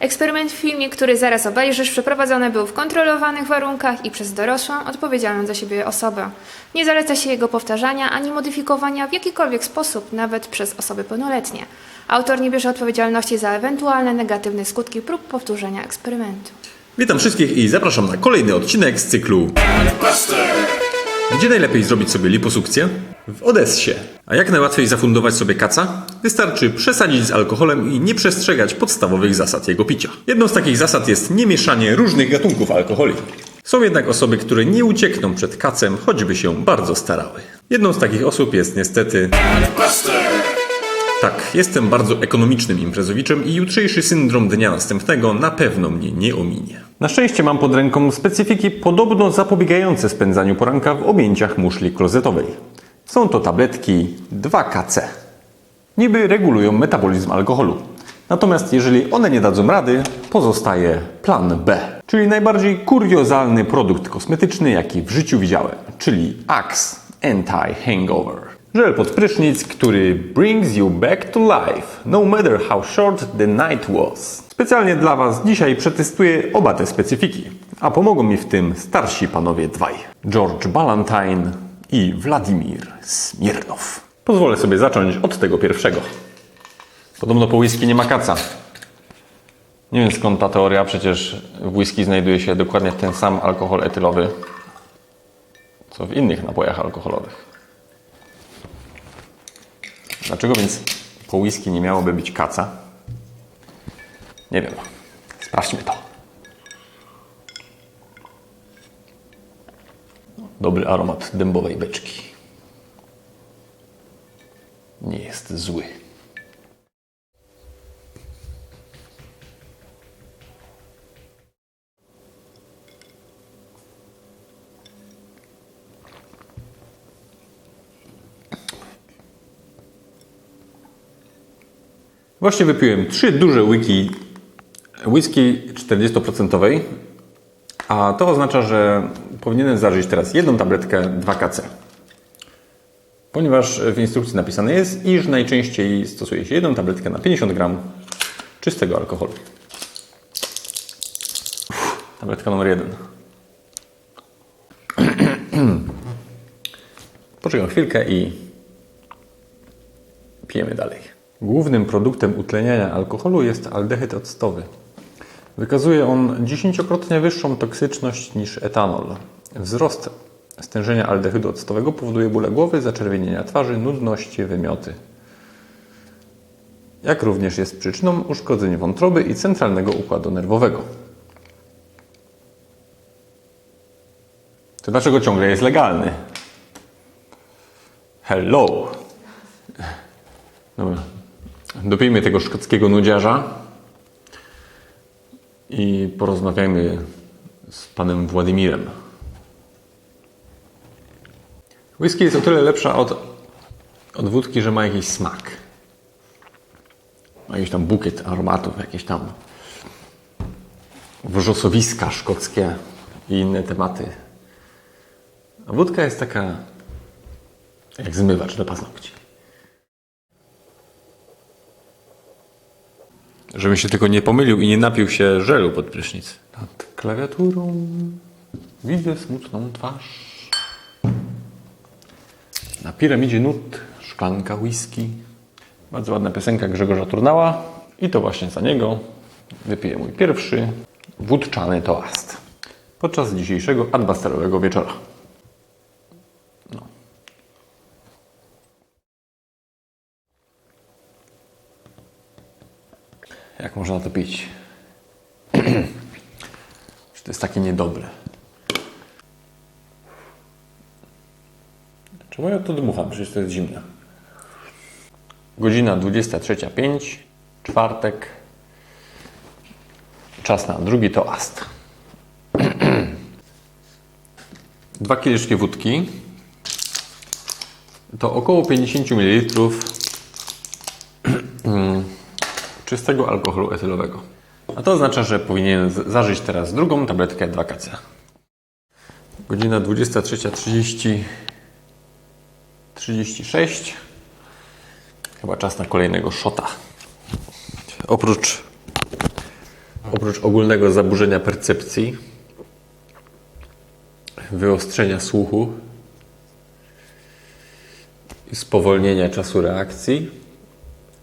Eksperyment w filmie, który zaraz obejrzysz, przeprowadzony był w kontrolowanych warunkach i przez dorosłą, odpowiedzialną za siebie osobę. Nie zaleca się jego powtarzania ani modyfikowania w jakikolwiek sposób, nawet przez osoby pełnoletnie. Autor nie bierze odpowiedzialności za ewentualne negatywne skutki prób powtórzenia eksperymentu. Witam wszystkich i zapraszam na kolejny odcinek z cyklu Gdzie najlepiej zrobić sobie liposukcję? W Odessie. A jak najłatwiej zafundować sobie kaca? Wystarczy przesadzić z alkoholem i nie przestrzegać podstawowych zasad jego picia. Jedną z takich zasad jest nie mieszanie różnych gatunków alkoholi. Są jednak osoby, które nie uciekną przed kacem, choćby się bardzo starały. Jedną z takich osób jest niestety tak, jestem bardzo ekonomicznym imprezowiczem i jutrzejszy syndrom dnia następnego na pewno mnie nie ominie. Na szczęście mam pod ręką specyfiki podobno zapobiegające spędzaniu poranka w objęciach muszli klozetowej. Są to tabletki 2KC. Niby regulują metabolizm alkoholu. Natomiast jeżeli one nie dadzą rady, pozostaje plan B, czyli najbardziej kuriozalny produkt kosmetyczny, jaki w życiu widziałem, czyli Axe Anti-Hangover. Żel pod prysznic, który brings you back to life, no matter how short the night was. Specjalnie dla Was dzisiaj przetestuję oba te specyfiki, a pomogą mi w tym starsi panowie dwaj. George Ballantyne i Władimir Smirnow. Pozwolę sobie zacząć od tego pierwszego. Podobno po whisky nie ma kaca. Nie wiem skąd ta teoria, przecież w whisky znajduje się dokładnie ten sam alkohol etylowy, co w innych napojach alkoholowych. Dlaczego więc po whisky nie miałoby być kaca? Nie wiem. Sprawdźmy to. Dobry aromat dębowej beczki. Nie jest zły. Właśnie wypiłem trzy duże łyki whisky 40%, a to oznacza, że powinienem zażyć teraz jedną tabletkę 2KC. Ponieważ w instrukcji napisane jest, iż najczęściej stosuje się jedną tabletkę na 50 gram czystego alkoholu. Uff, tabletka numer jeden. Poczekam chwilkę i pijemy dalej. Głównym produktem utleniania alkoholu jest aldehyd octowy. Wykazuje on dziesięciokrotnie wyższą toksyczność niż etanol. Wzrost stężenia aldehydu octowego powoduje bóle głowy, zaczerwienienia twarzy, nudności, wymioty. Jak również jest przyczyną uszkodzeń wątroby i centralnego układu nerwowego. To dlaczego ciągle jest legalny? Hello! Dobra. Dopijmy tego szkockiego nudziarza i porozmawiajmy z panem Władimirem. Whisky jest o tyle lepsza od, od wódki, że ma jakiś smak. Ma jakiś tam bukiet aromatów, jakieś tam wrzosowiska szkockie i inne tematy. A wódka jest taka jak zmywacz do paznokci. Żebym się tylko nie pomylił i nie napił się żelu pod prysznic. Nad klawiaturą widzę smutną twarz. Na piramidzie nut szklanka whisky. Bardzo ładna piosenka Grzegorza Turnała. I to właśnie za niego wypiję mój pierwszy wódczany toast. Podczas dzisiejszego adbasterowego wieczora. Można to pić? Czy to jest takie niedobre? Czemu ja to dmucham? Przecież to jest zimne. Godzina 23.05, czwartek. Czas na drugi toast. Dwa kieliszki wódki to około 50 ml czystego alkoholu etylowego. A to oznacza, że powinien zażyć teraz drugą tabletkę 2KC. Godzina 23.30 36 Chyba czas na kolejnego szota. Oprócz Oprócz ogólnego zaburzenia percepcji, wyostrzenia słuchu i spowolnienia czasu reakcji,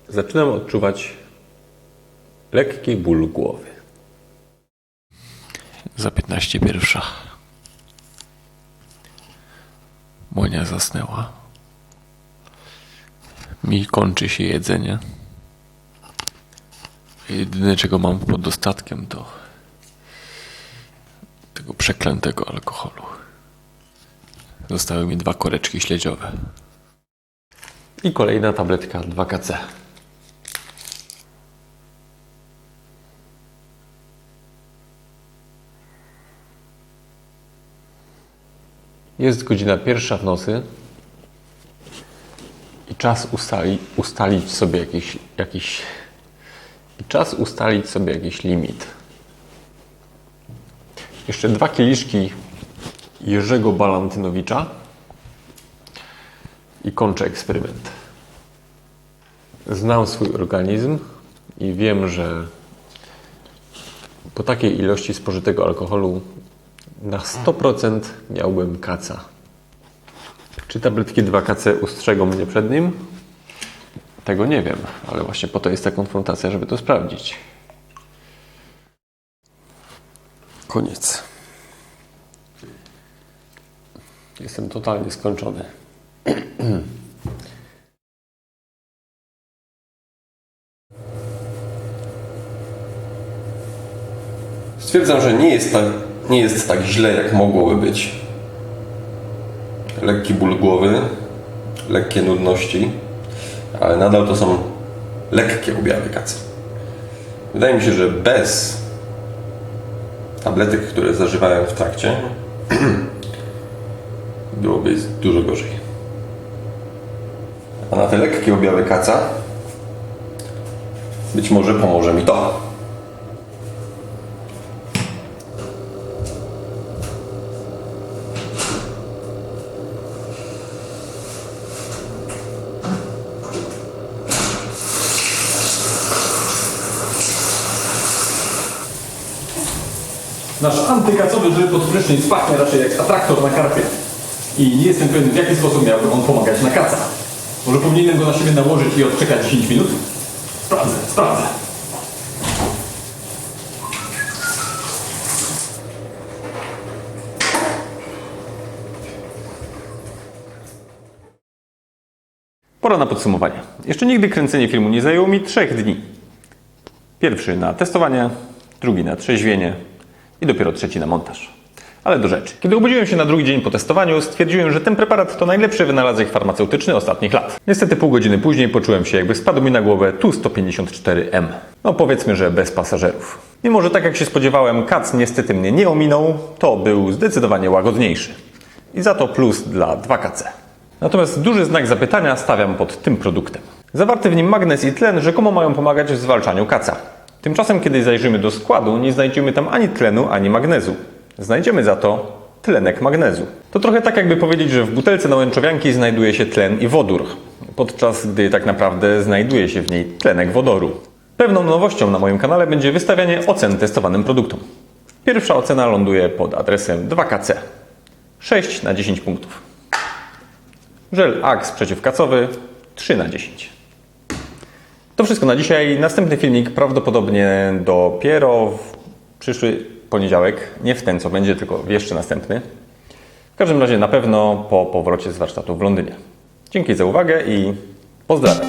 zaczynam odczuwać lekki ból głowy. Za 15 pierwsza. Monia zasnęła. Mi kończy się jedzenie. Jedyne czego mam pod dostatkiem to tego przeklętego alkoholu. Zostały mi dwa koreczki śledziowe. I kolejna tabletka 2KC. Jest godzina pierwsza w nocy i czas ustali, ustalić sobie jakiś, jakiś i czas ustalić sobie jakiś limit. Jeszcze dwa kieliszki Jerzego Balantynowicza i kończę eksperyment. Znam swój organizm i wiem, że po takiej ilości spożytego alkoholu na 100% miałbym kaca. Czy tabletki 2KC ustrzegą mnie przed nim? Tego nie wiem, ale właśnie po to jest ta konfrontacja, żeby to sprawdzić. Koniec. Jestem totalnie skończony. Stwierdzam, że nie jest, tak, nie jest tak źle, jak mogłoby być. Lekki ból głowy, lekkie nudności, ale nadal to są lekkie objawy kacy. Wydaje mi się, że bez tabletek, które zażywałem w trakcie, byłoby dużo gorzej. A na te lekkie objawy kaca być może pomoże mi to. Nasz antykacowy żel pod prysznic pachnie raczej jak atraktor na karpie. I nie jestem pewien, w jaki sposób miałby on pomagać na kaca. Może powinienem go na siebie nałożyć i odczekać 10 minut? Sprawdzę, sprawdzę. Pora na podsumowanie. Jeszcze nigdy kręcenie filmu nie zajęło mi trzech dni. Pierwszy na testowanie, drugi na trzeźwienie i dopiero trzeci na montaż. Ale do rzeczy. Kiedy obudziłem się na drugi dzień po testowaniu, stwierdziłem, że ten preparat to najlepszy wynalazek farmaceutyczny ostatnich lat. Niestety pół godziny później poczułem się, jakby spadł mi na głowę Tu-154M. No powiedzmy, że bez pasażerów. Mimo, że tak jak się spodziewałem, kac niestety mnie nie ominął, to był zdecydowanie łagodniejszy. I za to plus dla 2KC. Natomiast duży znak zapytania stawiam pod tym produktem. Zawarty w nim magnez i tlen rzekomo mają pomagać w zwalczaniu kaca. Tymczasem, kiedy zajrzymy do składu, nie znajdziemy tam ani tlenu, ani magnezu. Znajdziemy za to tlenek magnezu. To trochę tak, jakby powiedzieć, że w butelce na łęczowianki znajduje się tlen i wodór, podczas gdy tak naprawdę znajduje się w niej tlenek wodoru. Pewną nowością na moim kanale będzie wystawianie ocen testowanym produktom. Pierwsza ocena ląduje pod adresem 2KC. 6 na 10 punktów. Żel Axe przeciwkacowy 3 na 10. To wszystko na dzisiaj. Następny filmik prawdopodobnie dopiero w przyszły poniedziałek. Nie w ten, co będzie, tylko jeszcze następny. W każdym razie na pewno po powrocie z warsztatu w Londynie. Dzięki za uwagę i pozdrawiam.